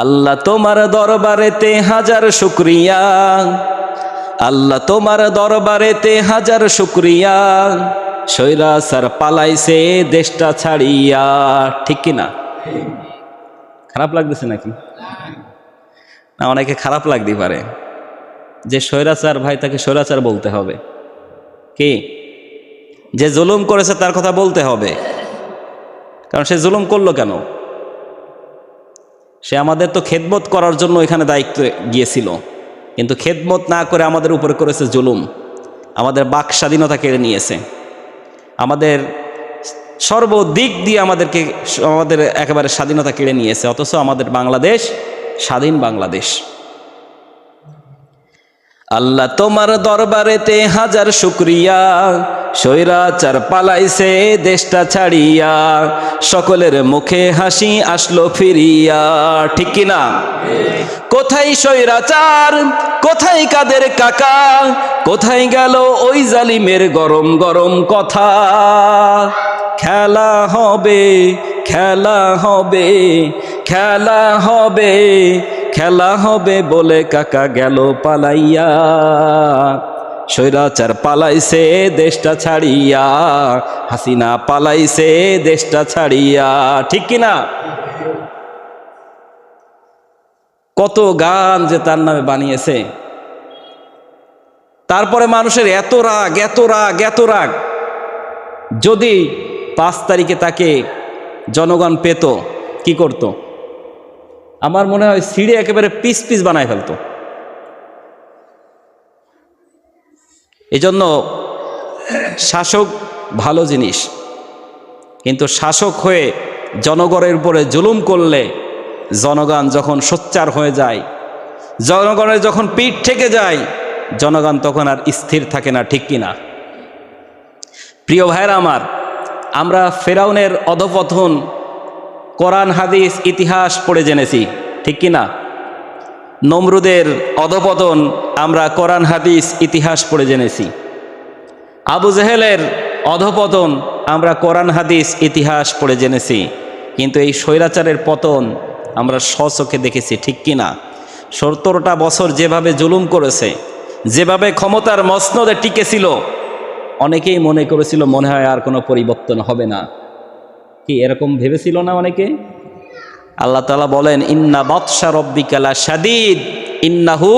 আল্লাহ তোমার দরবারেতে হাজার শুক্রিয়া। আল্লাহ তোমার দরবারেতে হাজার শুক্রিয়া। সৈরা স্যার পালাইছে দেশটা ছাড়িয়া। ঠিক কি না খারাপ লাগতেছে নাকি? না, অনেকে খারাপ লাগতে পারে। যে স্বৈরাচার ভাই, তাকে স্বৈরাচার বলতে হবে। কি? যে জুলুম করেছে, তার কথা বলতে হবে। কারণ সে জুলুম করল কেন? সে আমাদের তো খেদমত করার জন্য এখানে দায়িত্ব গিয়েছিল। কিন্তু খেদমত না করে আমাদের উপরে করেছে জুলুম। আমাদের বাক স্বাধীনতা কেড়ে নিয়েছে। আমাদের সর্বদিক দিয়ে আমাদেরকে আমাদের একেবারে স্বাধীনতা কেড়ে নিয়েছে। অথচ আমাদের বাংলাদেশ স্বাধীন বাংলাদেশ। আল্লাহ তোমার দরবারেতে হাজার শুক্রিয়া। সৈরাচার পালাইছে দেশটা ছাড়িয়া। সকলের মুখে হাসি আসলো ফিরিয়া। ঠিক কিনা? কোথায় সৈরাচার কোথায় কাদের কাকা? কোথায় গেল ওই জালিমের গরম গরম কথা? খেলা হবে খেলা হবে খেলা হবে খেলা হবে বলে কাকা গেল পালাইয়া। স্বৈরাচার পালাইছে দেশটা ছাড়িয়া, হাসিনা পালাইছে দেশটা ছাড়িয়া। ঠিক কিনা কত গান যে তার নামে বানিয়েছে। তারপরে মানুষের এত রাগ এত রাগ এত রাগ। যদি পাঁচ তারিখে তাকে জনগণ পেত, কি করত? আমার মনে হয় সিঁড়ি একেবারে পিস পিস বানায় ফেলতো। এজন্য শাসক ভালো জিনিস। কিন্তু শাসক হয়ে জনগণের উপরে জুলুম করলে জনগণ যখন সোচ্চার হয়ে যায়, জনগণের যখন পিঠ থেকে যায়, জনগণ তখন আর স্থির থাকে না, ঠিক কিনা? প্রিয় ভাইরা আমার, আমরা ফেরাউনের অধপথন কোরআন, হাদিস, ইতিহাস পড়ে জেনেছি, ঠিক কিনা? নমরুদের অধপতন আমরা কোরআন, হাদিস, ইতিহাস পড়ে জেনেছি। আবু জেহেলের অধপতন আমরা কোরআন, হাদিস, ইতিহাস পড়ে জেনেছি। কিন্তু এই স্বৈরাচারের পতন আমরা স্বচোখে দেখেছি, ঠিক কিনা সত্তরটা বছর যেভাবে জুলুম করেছে, যেভাবে ক্ষমতার মসনদে টিকেছিল, অনেকেই মনে করেছিল মনে হয় আর কোনো পরিবর্তন হবে না। কি এরকম ভেবেছিল না অনেকে? আল্লাহ তালা বলেন, ইন্না বাদশা রব্বিকালা সাদিদ ইন্নাহু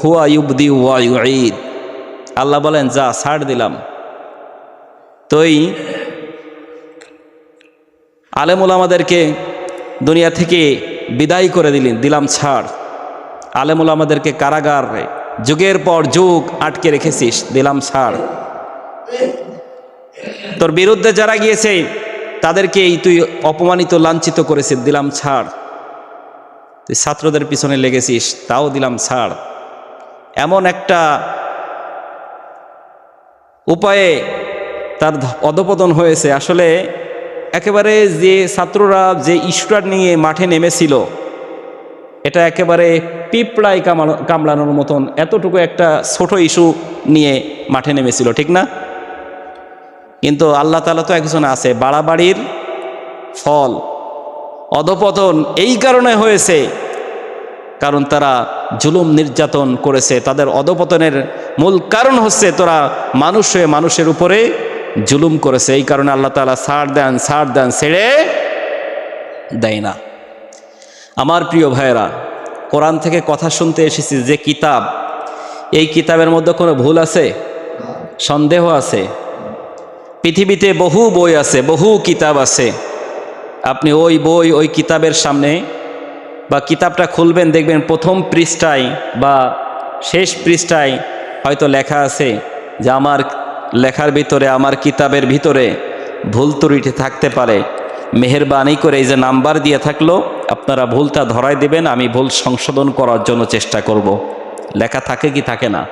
হুয়া ইউবদি হুয়া ইউঈদ। আল্লাহ বলেন, যা ছাড় দিলাম। তোই আলেমুল আমাদেরকে দুনিয়া থেকে বিদায় করে দিলেন, দিলাম ছাড়। আলেমুল আমাদেরকে কারাগার যুগের পর যুগ আটকে রেখেছিস, দিলাম ছাড়। তোর বিরুদ্ধে যারা গিয়েছে তাদেরকেই তুই অপমানিত, লাঞ্ছিত করেছিস, দিলাম ছাড়। তুই ছাত্রদের পিছনে লেগেছিস, তাও দিলাম ছাড়। একটা উপায়ে তার অধপতন হয়েছে। আসলে একেবারে যে ছাত্ররা, যে ইস্যুটা নিয়ে মাঠে নেমেছিল, এটা একেবারে পিঁপড়ায় কামানো, কামড়ানোর মতন এতটুকু একটা ছোট ইস্যু নিয়ে মাঠে নেমেছিল, ঠিক না? কিন্তু আল্লাহ তালা তো একজন আছে, বাড়াবাড়ির ফল। অধপতন এই কারণে হয়েছে কারণ তারা জুলুম নির্যাতন করেছে। তাদের অধপতনের মূল কারণ হচ্ছে তোরা মানুষ হয়ে মানুষের উপরে জুলুম করেছে। এই কারণে আল্লাহ তালা ছাড় দেন সার দেন, ছেড়ে দেয় না। আমার প্রিয় ভাইয়েরা, কোরআন থেকে কথা শুনতে এসেছি যে কিতাব, এই কিতাবের মধ্যে কোনো ভুল আছে? সন্দেহ আছে? পৃথিবীতে বহু বই আছে, বহু কিতাব আছে। আপনি ওই বই, ওই কিতাবের সামনে বা কিতাবটা খুলবেন, দেখবেন প্রথম পৃষ্ঠায় বা শেষ পৃষ্ঠায় হয়তো লেখা আছে যে আমার লেখার ভিতরে, আমার কিতাবের ভিতরে ভুল ত্রুটি থাকতে পারে মেহরবানি করে এই যে নাম্বার দিয়ে থাকল, আপনারা ভুলটা ধরাই দেবেন, আমি ভুল সংশোধন করার জন্য চেষ্টা করব। লেখা থাকে কি থাকে না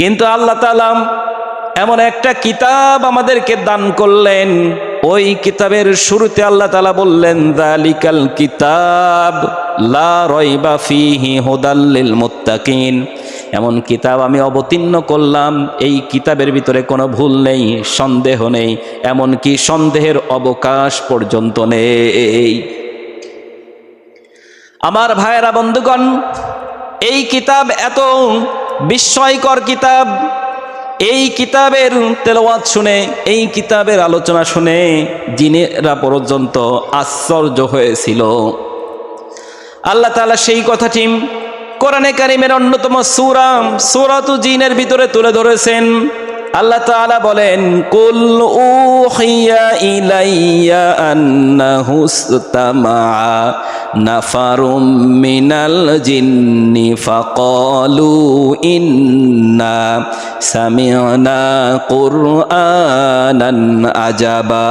কিন্তু আল্লাহ তালাম এমন একটা কিতাব আমাদেরকে দান করলেন ওই কিতাবের শুরুতে আল্লাহ তালা বললেন, দালিকাল কিতাব লা এমন কিতাব আমি অবতীর্ণ করলাম, এই কিতাবের ভিতরে কোনো ভুল নেই, সন্দেহ নেই এমন কি সন্দেহের অবকাশ পর্যন্ত নেই। আমার ভাইয়েরা বন্ধুগণ, এই কিতাব এত বিস্ময়কর কিতাব এই কিতাবের তেলাওয়াত শুনে, এই কিতাবের আলোচনা শুনে জিনেরা পর্যন্ত আশ্চর্য হয়েছিল। আল্লাহ তাআলা সেই কথাটি কোরআনে কারিমের অন্যতম সুরাম সুরাতু জিনের ভিতরে তুলে ধরেছেন। আল্লাহ তাআলা বলেন কুল উহিয়া ইলাইয়া আন্নাহু ইসতামা নাফারুম মিনাল জিন্নি ফাকালু ইন্না সামি'না কুরআনান আজাবা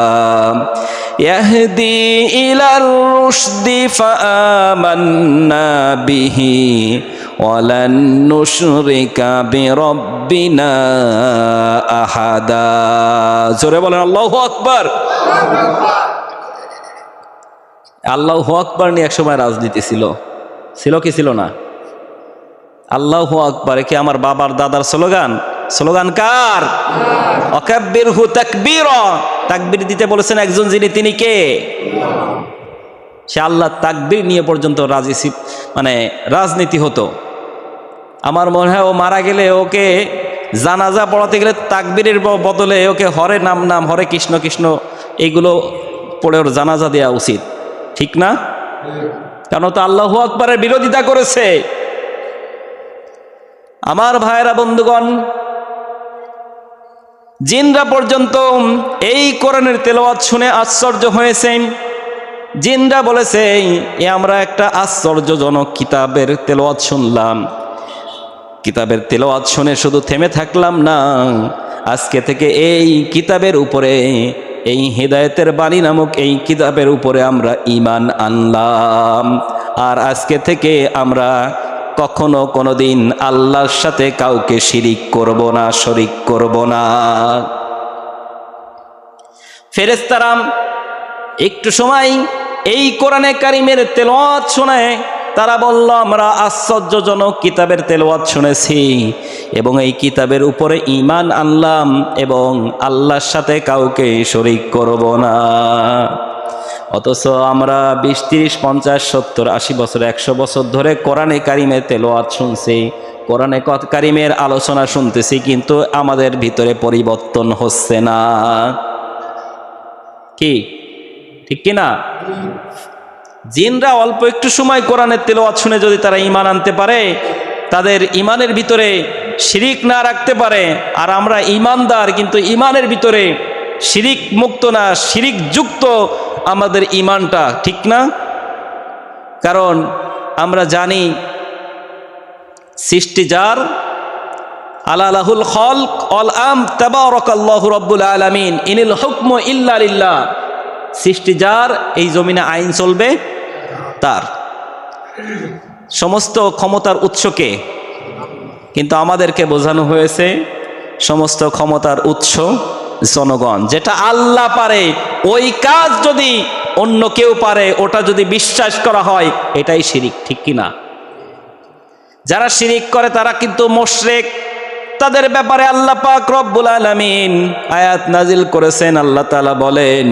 يهدي إلى الرشد فآمنا به ولن نشرك بربنا أحدا জোরে বলেন আল্লাহ আকবার আল্লাহ আকবার নিয়ে একসময় রাজনীতি ছিল ছিল কি ছিল না আল্লাহ আকবার কি আমার বাবার দাদার স্লোগান স্লোগান কার অকাব্বির হু তাকবীর তাকবীর দিতে বলেছেন একজন যিনি তিনি কে সে আল্লাহ তাকবীর নিয়ে পর্যন্ত রাজি মানে রাজনীতি হতো আমার মনে হয় ও মারা গেলে ওকে জানাজা পড়াতে গেলে তাকবীরের বদলে ওকে হরে নাম নাম, হরে কৃষ্ণ কৃষ্ণ এইগুলো পড়ে ওর জানাজা দেওয়া উচিত। ঠিক না? কেন তো আল্লাহ আকবরের বিরোধিতা করেছে। আমার ভাইয়েরা, বন্ধুগণ, জিনরা পর্যন্ত এই কোরআনের তেলাওয়াত শুনে আশ্চর্য হয়েছেন জিনরা বলেছে, এ আমরা একটা আশ্চর্যজনক কিতাবের তেলাওয়াত শুনলাম। কিতাবের তেলাওয়াত শুনে শুধু থেমে থাকলাম না, আজকে থেকে এই কিতাবের উপরে, এই হেদায়েতের বাণী নামক এই কিতাবের উপরে আমরা ইমান আনলাম। আর আজকে থেকে আমরা কখনো কোনোদিন আল্লাহর সাথে কাউকে শিরিক করব না, শরিক করব না। ফেরেস্তারাম একটু সময় এই কোরআনে কারিমের তেলাওয়াত শুনে তারা বলল, আমরা আশ্চর্যজনক কিতাবের তেলাওয়াত শুনেছি এবং এই কিতাবের উপরে ঈমান আনলাম এবং আল্লাহর সাথে কাউকে শরিক করব না। অথচ আমরা বিশ, তিরিশ, পঞ্চাশ, সত্তর, আশি বছর, একশো বছর ধরে কোরআনে কারিমের তেলোয়াত শুনছি, কোরআনে কারিমের আলোচনা শুনতেছি, কিন্তু আমাদের ভিতরে পরিবর্তন হচ্ছে না। কি? ঠিক কি না জিনরা অল্প একটু সময় কোরআনের তেলাওয়াত শুনে যদি তারা ঈমান আনতে পারে, তাদের ইমানের ভিতরে শিরিক না রাখতে পারে। আর আমরা ইমানদার কিন্তু ইমানের ভিতরে শিরিক মুক্ত না, শিরিক যুক্ত আমাদের ইমানটা ঠিক না? কারণ আমরা জানি সৃষ্টি যার, আলালাহুল খলক অল আম তাবারাকাল্লাহু রব্বুল আলামিন, ইনিল হুকম ইল্লা লিল্লাহ। সৃষ্টি যার, এই জমিনে আইন চলবে। তার সমস্ত ক্ষমতার উৎসকে কিন্তু আমাদেরকে বোঝানো হয়েছে, সমস্ত ক্ষমতার উৎস জনগণ। যেটা আল্লাহ পারে, ওই কাজ যদি অন্য কেউ পারে, ওটা যদি বিশ্বাস করা হয়, এটাই শিরিক, ঠিক কিনা? যারা শিরিক করে, তারা কিন্তু মোশরেক। তাদের ব্যাপারে আল্লাহ পাক রব্বুল আলামিন আয়াত নাজিল করেছেন। আল্লাহ তাআলা বলেন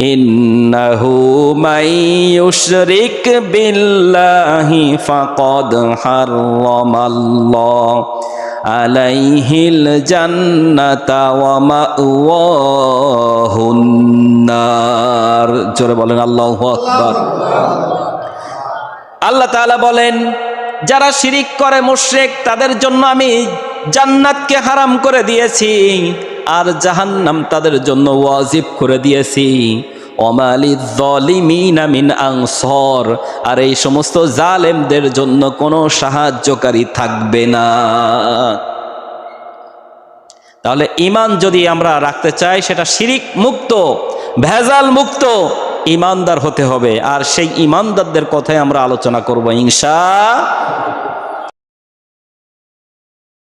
ইন্নাহু মাই ইউশরিক বিল্লাহি ফাকাদ হারামাল্লাহ আলাইহিল জান্নাতা ওয়া মাওয়াহুন নার জোরে বলেন, আল্লাহু আকবার। আল্লাহ তাআলা বলেন, যারা শিরিক করে মুশরিক, তাদের জন্য আমি জান্নাতকে হারাম করে দিয়েছি। আর জাহান্নাম তাদের জন্য ওয়াজিব করে দিয়েছি। আর এই সমস্ত জালেমদের জন্য কোনো সাহায্যকারী থাকবে না। তাহলে ইমান যদি আমরা রাখতে চাই, সেটা শিরিক মুক্ত, ভেজাল মুক্ত ইমানদার হতে হবে। আর সেই ইমানদারদের কথাই আমরা আলোচনা করব ইনশা